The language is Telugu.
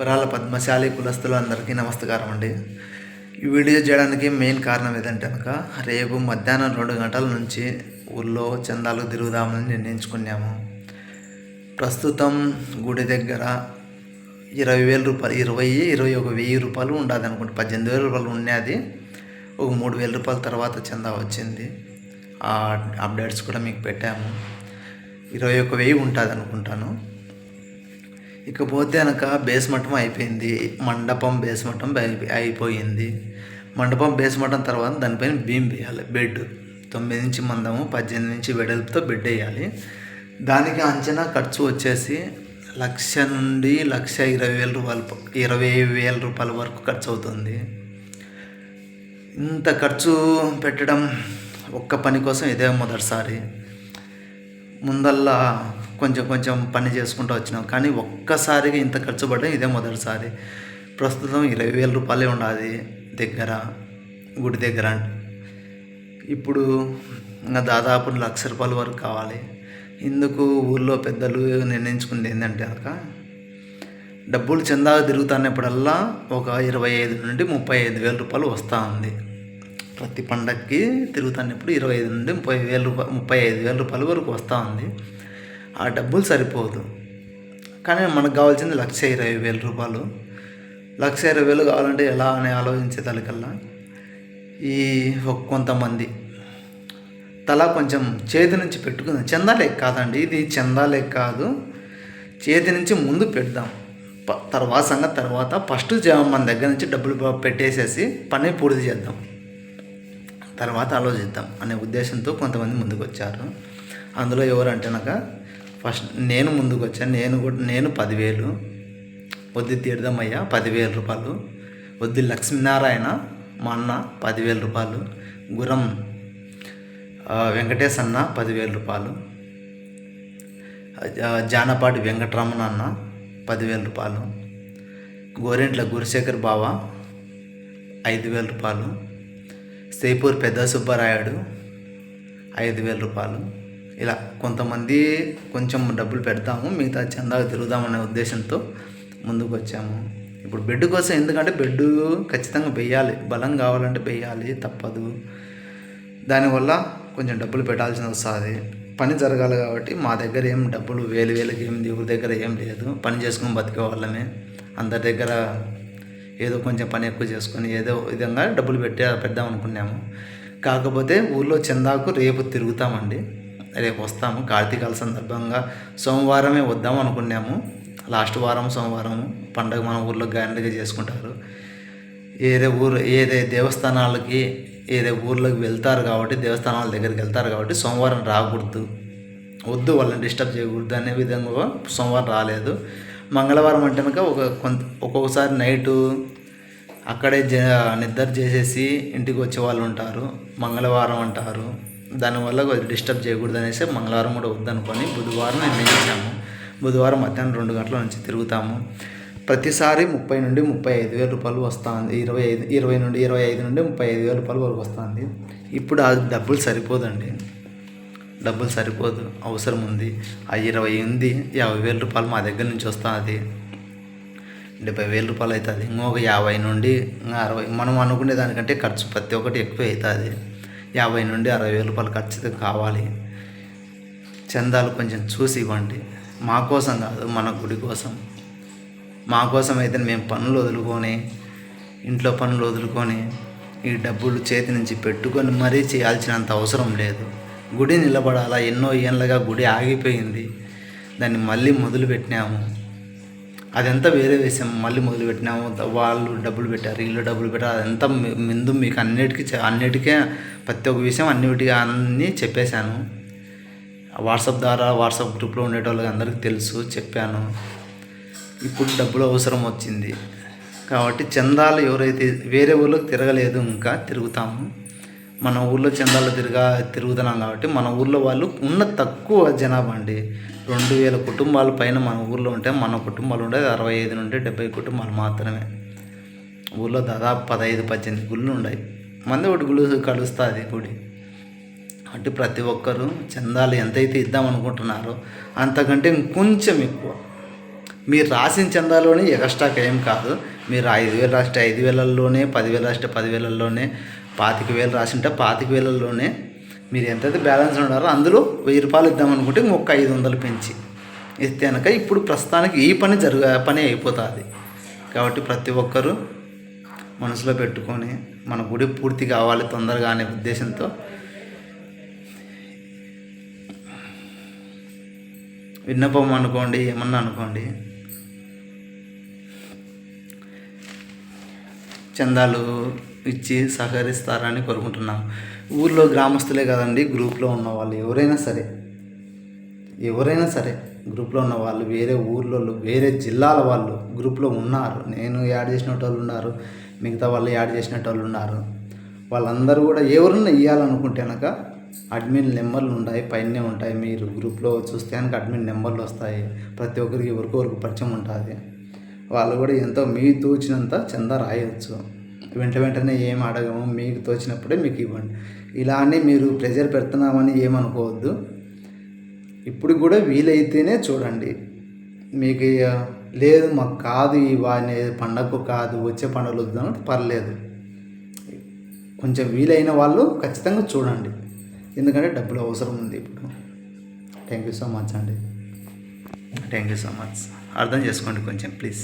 పురాల పద్మశాలి కులస్తులు అందరికీ నమస్కారం అండి. ఈ వీడియో చేయడానికి మెయిన్ కారణం ఏదంటే కనుక రేపు మధ్యాహ్నం రెండు గంటల నుంచి ఊళ్ళో చందాలు తిరుగుదామని నిర్ణయించుకున్నాము. ప్రస్తుతం గుడి దగ్గర ఇరవై వేల రూపాయలు ఇరవై ఇరవై ఒక వెయ్యి రూపాయలు ఉండదు అనుకుంటే. పద్దెనిమిది వేల రూపాయలు ఉన్నది ఒక మూడు వేల రూపాయల తర్వాత చందా వచ్చింది. ఆ అప్డేట్స్ కూడా మీకు పెట్టాము. ఇరవై ఒక వెయ్యి ఉంటుంది అనుకుంటాను. ఇకపోతే కనుక బేస్ మట్టం అయిపోయింది మండపం బేస్ మట్టం అయిపోయింది. మండపం బేస్ తర్వాత దానిపైన బీమ్ వేయాలి బెడ్. తొమ్మిది నుంచి మందము పద్దెనిమిది నుంచి వెడల్పుతో బెడ్ వేయాలి. దానికి అంచనా ఖర్చు వచ్చేసి లక్ష నుండి లక్ష ఇరవై వేల రూపాయలు ఇరవై వేల రూపాయల వరకు ఖర్చు అవుతుంది. ఇంత ఖర్చు పెట్టడం ఒక్క పని కోసం ఇదే మొదటిసారి. ముందల్లా కొంచెం కొంచెం పని చేసుకుంటూ వచ్చినాం. కానీ ఒక్కసారిగా ఇంత ఖర్చు పడడం ఇదే మొదటిసారి. ప్రస్తుతం ఇరవై వేల రూపాయలే ఉండాలి దగ్గర గుడి దగ్గర ఇప్పుడు ఇంకా దాదాపు లక్ష రూపాయల వరకు కావాలి. ఇందుకు ఊళ్ళో పెద్దలు నిర్ణయించుకుంది ఏంటంటే కనుక డబ్బులు చందాగా తిరుగుతున్నప్పుడల్లా ఒక ఇరవై ఐదు నుండి ముప్పై ఐదు వేల రూపాయలు వస్తూ ఉంది. ప్రతి పండక్కి తిరుగుతున్నప్పుడు ఇరవై ఐదు నుండి ముప్పై వేల రూపాయలు ముప్పై ఐదు వేల రూపాయల వరకు వస్తూ ఉంది. ఆ డబ్బులు సరిపోదు. కానీ మనకు కావాల్సింది లక్ష ఇరవై వేల రూపాయలు. లక్ష ఇరవై వేలు కావాలంటే ఎలా అని ఆలోచించే తలకల్లా ఈ కొంతమంది తల కొంచెం చేతి నుంచి పెట్టుకుందాం. చందాలే కాదండి ఇది చందాలే కాదు. చేతి నుంచి ముందు పెడదాం. తర్వాత సంగతి తర్వాత ఫస్ట్ మన దగ్గర నుంచి డబ్బులు పెట్టేసేసి పని పూర్తి చేద్దాం. తర్వాత ఆలోచిద్దాం అనే ఉద్దేశంతో కొంతమంది ముందుకు వచ్చారు అందులో ఎవరంటేనక ఫస్ట్ నేను ముందుకు వచ్చాను నేను కూడా నేను పదివేలు. వద్దు తీర్థమయ్య పదివేల రూపాయలు. వద్దు లక్ష్మీనారాయణ మా అన్న పదివేల రూపాయలు. గురం వెంకటేశ్ అన్న పదివేల రూపాయలు. జానపాటి వెంకటరమణ అన్న పదివేల రూపాయలు. గోరెంట్ల గురుశేఖర్ బావ ఐదు వేల రూపాయలు. సేపూర్ పెద్ద సుబ్బారాయుడు ఐదు వేల రూపాయలు. ఇలా కొంతమంది కొంచెం డబ్బులు పెడతాము మిగతా చందాగా తిరుగుదామనే ఉద్దేశంతో ముందుకు వచ్చాము ఇప్పుడు బెడ్ కోసం ఎందుకంటే బెడ్ ఖచ్చితంగా వెయ్యాలి బలం కావాలంటే వెయ్యాలి తప్పదు. దానివల్ల కొంచెం డబ్బులు పెట్టాల్సి వస్తుంది. పని జరగాలి కాబట్టి మా దగ్గర ఏం డబ్బులు వేలు వేలకి ఏం ఎవరి దగ్గర ఏం లేదు. పని చేసుకుని బతికే వాళ్ళమే. అందరి దగ్గర ఏదో కొంచెం పని ఎక్కువ చేసుకొని ఏదో విధంగా డబ్బులు పెట్టే పెడదాం అనుకున్నాము. కాకపోతే ఊళ్ళో చందాకు రేపు తిరుగుతామండి. రేపు వస్తాము. కార్తీకాల సందర్భంగా సోమవారమే వద్దాం అనుకున్నాము. లాస్ట్ వారం సోమవారం పండగ మన ఊళ్ళో గ్రాండ్గా చేసుకుంటారు. ఏదే ఊరు ఏదే దేవస్థానాలకి ఏదే ఊర్లోకి వెళ్తారు కాబట్టి దేవస్థానాల దగ్గరికి వెళ్తారు కాబట్టి సోమవారం రాకూడదు. వద్దు వాళ్ళని డిస్టర్బ్ చేయకూడదు అనే విధంగా సోమవారం రాలేదు. మంగళవారం అంటే ఒక కొంత ఒక్కొక్కసారి నైటు అక్కడే జ నిద్ర చేసేసి ఇంటికి వచ్చే వాళ్ళు ఉంటారు. మంగళవారం అంటారు. దానివల్ల కొద్దిగా డిస్టర్బ్ చేయకూడదు అనేసి మంగళవారం కూడా వద్దనుకొని బుధవారం నిర్ణయించాము బుధవారం మధ్యాహ్నం రెండు గంటల నుంచి తిరుగుతాము. ప్రతిసారి ముప్పై నుండి ముప్పై ఐదు వేల రూపాయలు వస్తుంది. ఇరవై ఐదు ఇరవై నుండి ఇరవై ఐదు నుండి ముప్పై ఐదు వేల రూపాయలు వరకు వస్తుంది. ఇప్పుడు ఆ డబ్బులు సరిపోదండి. డబ్బులు సరిపోదు. అవసరం ఉంది. ఆ ఇరవై ఉంది. యాభై వేల రూపాయలు మా దగ్గర నుంచి వస్తుంది. డెబ్బై వేల రూపాయలు అవుతుంది. ఇంకొక యాభై నుండి ఇంకా అరవై. మనం అనుకునే దానికంటే ఖర్చు ప్రతి ఒక్కటి ఎక్కువ అవుతుంది. యాభై నుండి అరవై వేల రూపాయలు ఖచ్చితంగా కావాలి. చందాలు కొంచెం చూసి ఇవ్వండి. మా కోసం కాదు మన గుడి కోసం. మా కోసం అయితే మేము పనులు వదులుకొని ఇంట్లో పనులు వదులుకొని ఈ డబ్బులు చేతి నుంచి పెట్టుకొని మరీ చేయాల్సినంత అవసరం లేదు. గుడి నిలబడాలా? ఎన్నో ఏళ్ళగా గుడి ఆగిపోయింది. దాన్ని మళ్ళీ మొదలుపెట్టినాము. అదంతా వేరే విషయం మళ్ళీ మొదలు పెట్టినాము వాళ్ళు డబ్బులు పెట్టారు వీళ్ళు డబ్బులు పెట్టారు. అదంతా ముందు మీకు అన్నిటికీ అన్నిటికీ ప్రతి ఒక్క విషయం అన్నిటికీ అన్నీ చెప్పేశాను. వాట్సాప్ ద్వారా వాట్సాప్ గ్రూప్లో ఉండేటోళ్ళకి అందరికీ తెలుసు చెప్పాను. ఇప్పుడు డబ్బులు అవసరం వచ్చింది. కాబట్టి చందాలు ఎవరైతే వేరే ఊళ్ళకి తిరగలేదు ఇంకా తిరుగుతాము. మన ఊళ్ళో చందాలు తిరగా తిరుగుతున్నాం కాబట్టి మన ఊళ్ళో వాళ్ళు ఉన్న తక్కువ జనాభా అండి. రెండు వేల కుటుంబాల పైన మన ఊళ్ళో ఉంటే మన కుటుంబాలు ఉండేది అరవై ఐదు నుండి డెబ్బై కుటుంబాలు మాత్రమే. ఊళ్ళో దాదాపు పదహైదు పద్దెనిమిది గుళ్ళు ఉన్నాయి మంది ఒకటి గుళ్ళు కలుస్తుంది గుడి. అంటే ప్రతి ఒక్కరూ చందాలు ఎంతైతే ఇద్దాం అనుకుంటున్నారో అంతకంటే ఇంకొంచెం ఎక్కువ. మీరు రాసిన చందాలోనే ఎక్స్ట్రాకి ఏం కాదు. మీరు ఐదు వేలు రాస్తే ఐదు వేలల్లోనే పదివేలు రాస్తే పదివేలల్లోనే పాతిక వేలు రాసింటే పాతిక వేలలోనే మీరు ఎంతైతే బ్యాలెన్స్ ఉన్నారో అందులో వెయ్యి రూపాయలు ఇద్దామనుకుంటే ఇంకొక ఐదు వందలు పెంచి ఇస్తే కనుక ఇప్పుడు ప్రస్తుతానికి ఈ పని జరుగు పని అయిపోతుంది. కాబట్టి ప్రతి ఒక్కరూ మనసులో పెట్టుకొని మన గుడి పూర్తి కావాలి తొందరగా అనే ఉద్దేశంతో విన్నపం అనుకోండి ఏమన్నా అనుకోండి. చందాలు ఇచ్చి సహకరిస్తారని కోరుకుంటున్నాం. ఊర్లో గ్రామస్తులే కదండి గ్రూప్లో ఉన్న వాళ్ళు ఎవరైనా సరే ఎవరైనా సరే గ్రూప్లో ఉన్న వాళ్ళు వేరే ఊర్లో వేరే జిల్లాల వాళ్ళు గ్రూప్లో ఉన్నారు. నేను యాడ్ చేసిన వాళ్ళు ఉన్నారు మిగతా వాళ్ళు యాడ్ చేసిన వాళ్ళు ఉన్నారు. వాళ్ళందరూ కూడా ఎవరన్నా ఇవ్వాలనుకుంటే కనుక అడ్మిన్ నెంబర్లు ఉంటాయి పైనే ఉంటాయి. మీరు గ్రూప్లో చూస్తే కనుక అడ్మిన్ నెంబర్లు వస్తాయి. ప్రతి ఒక్కరికి ఎవరికొరకు పరిచయం ఉంటుంది. వాళ్ళు కూడా ఎంతో మీ తోచినంత చందా రాయవచ్చు వెంట వెంటనే ఏం అడగము మీకు తోచినప్పుడే మీకు ఇవ్వండి. ఇలా అని మీరు ప్రెజర్ పెడుతున్నామని ఏమనుకోవద్దు ఇప్పుడు కూడా వీలైతేనే చూడండి. మీకు ఇక లేదు మాకు కాదు ఈ పండగకు కాదు వచ్చే పండుగలు వద్దాం పర్లేదు. కొంచెం వీలైన వాళ్ళు ఖచ్చితంగా చూడండి. ఎందుకంటే డబ్బులు అవసరం ఉంది ఇప్పుడు. థ్యాంక్ యూ సో మచ్ అండి. థ్యాంక్ యూ సో మచ్ అర్థం చేసుకోండి కొంచెం ప్లీజ్